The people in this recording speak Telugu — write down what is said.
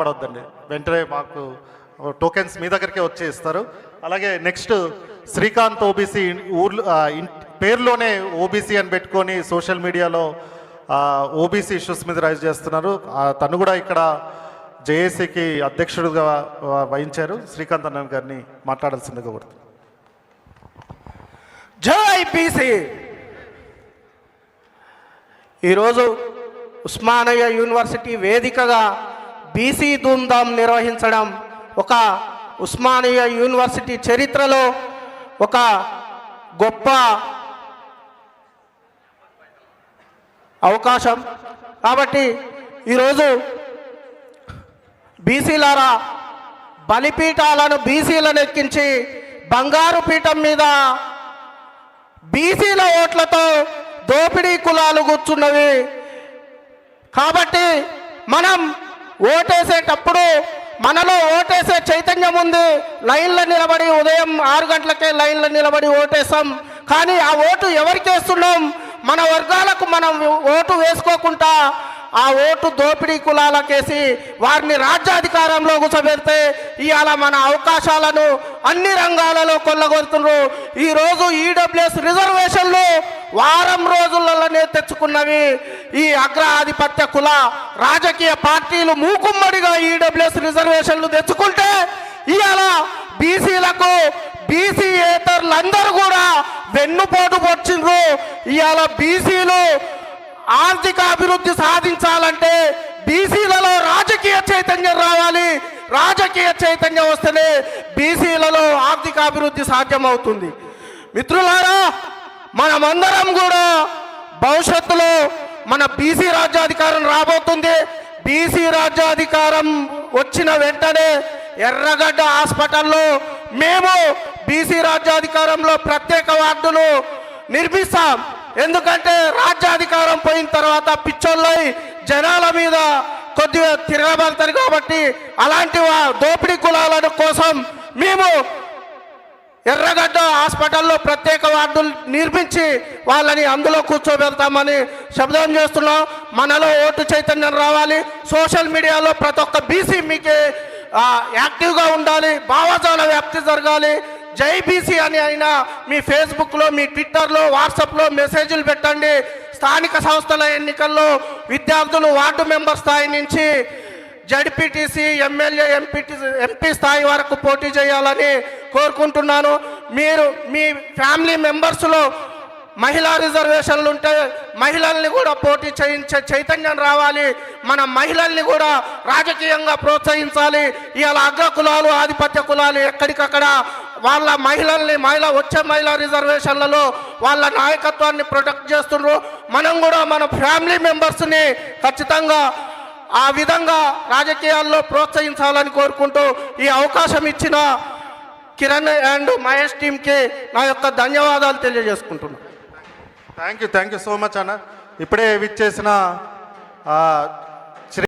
పడవద్దండి. వెంటనే మాకు టోకెన్స్ మీ దగ్గరికే వచ్చి ఇస్తారు. అలాగే నెక్స్ట్ శ్రీకాంత్ ఓబీసీ ఊర్లో ఆ, పేరులోనే ఓబీసీ అని పెట్టుకొని సోషల్ మీడియాలో ఓబీసీ ఇష్యూస్ మీద రైజ్ చేస్తున్నారు. తను కూడా ఇక్కడ జేఏసీకి అధ్యక్షుడిగా వహించారు. శ్రీకాంత్ అన్న గారిని మాట్లాడాల్సిందిగా కోరుతున్నాను జై బీసీ! ఈరోజు ఉస్మానియా యూనివర్సిటీ వేదికగా బీసీ ధూమ్ధాం నిర్వహించడం ఒక ఉస్మానియా యూనివర్సిటీ చరిత్రలో ఒక గొప్ప అవకాశం. కాబట్టి ఈరోజు బీసీలారా బలిపీఠాలను బీసీలను ఎక్కించి బంగారు పీఠం మీద బీసీల ఓట్లతో దోపిడీ కులాలు కూర్చున్నవి. కాబట్టి మనం ఓటేసేటప్పుడు మనలో ఓటేసే చైతన్యం ఉంది. లైన్లో నిలబడి ఉదయం ఆరు గంటలకే లైన్లో నిలబడి ఓటేస్తాం. కానీ ఆ ఓటు ఎవరికి వేస్తున్నాం? మన వర్గాలకు మనం ఓటు వేసుకోకుండా ఆ ఓటు దోపిడీ కులాలకేసి వారిని రాజ్యాధికారంలో కూర్చోబెడితే ఇవాళ మన అవకాశాలను అన్ని రంగాలలో కొల్లగొడుతున్నారు ఈరోజు ఈడబ్ల్యూఎస్ రిజర్వేషన్లు వారం రోజులలోనే తెచ్చుకున్నవి ఈ అగ్రఆధిపత్య కుల రాజకీయ పార్టీలు మూకుమ్మడిగా ఈడబ్ల్యూఎస్ రిజర్వేషన్లు తెచ్చుకుంటే ఇవాళ బీసీలకు బీసీయేతరులందరూ కూడా వెన్నుపోటు పొచ్చిండ్రు ఇవాళ బీసీలు ఆర్థిక అభివృద్ధి సాధించాలంటే బీసీలలో రాజకీయ చైతన్యం రావాలి. రాజకీయ చైతన్యం వస్తేనే బీసీలలో ఆర్థిక అభివృద్ధి సాధ్యమవుతుంది. మిత్రులారా మనమందరం కూడా భవిష్యత్తులో మన బీసీ రాజ్యాధికారం రాబోతుంది. బీసీ రాజ్యాధికారం వచ్చిన వెంటనే ఎర్రగడ్డ హాస్పిటల్లో మేము బీసీ రాజ్యాధికారంలో ప్రత్యేక వార్డులు నిర్మిస్తాం. ఎందుకంటే రాజ్యాధికారం పోయిన తర్వాత పిచ్చోళ్ళై జనాల మీద కొద్దిగా తిరగబడతారు కాబట్టి అలాంటి దోపిడీ కులాల ఎర్రగడ్డ హాస్పిటల్లో ప్రత్యేక వార్డులు నిర్మించి వాళ్ళని అందులో కూర్చోబెడతామని శబ్దం చేస్తున్నాం. మనలో ఓటు చైతన్యం రావాలి. సోషల్ మీడియాలో ప్రతి ఒక్క బీసీ మీకు యాక్టివ్గా ఉండాలి. భావజాల వ్యాప్తి జరగాలి. జై బీసీ అని అయినా మీ ఫేస్బుక్లో మీ ట్విట్టర్లో వాట్సాప్లో మెసేజ్లు పెట్టండి. స్థానిక సంస్థల ఎన్నికల్లో విద్యార్థులు వార్డు మెంబర్ స్థాయి నుంచి జడ్పీటీసీ ఎమ్మెల్యే ఎంపీటీ ఎంపీ స్థాయి వరకు పోటీ చేయాలని కోరుకుంటున్నాను. మీరు మీ ఫ్యామిలీ మెంబర్స్లో మహిళా రిజర్వేషన్లు ఉంటే మహిళల్ని కూడా పోటీ చేయించే చైతన్యం రావాలి. మన మహిళల్ని కూడా రాజకీయంగా ప్రోత్సహించాలి. ఇలా అగ్ర కులాలు ఆధిపత్య కులాలు ఎక్కడికక్కడ వాళ్ళ మహిళల్ని మహిళ వచ్చే మహిళా రిజర్వేషన్లలో వాళ్ళ నాయకత్వాన్ని ప్రొటెక్ట్ చేస్తున్నారు మనం కూడా మన ఫ్యామిలీ మెంబర్స్ని ఖచ్చితంగా ఆ విధంగా రాజకీయాల్లో ప్రోత్సహించాలని కోరుకుంటూ ఈ అవకాశం ఇచ్చిన కిరణ్ అండ్ మహేష్ టీంకి నా యొక్క ధన్యవాదాలు తెలియజేసుకుంటున్నాను thank you thank you so much అన్న. ఇప్పుడే విచ్చేసిన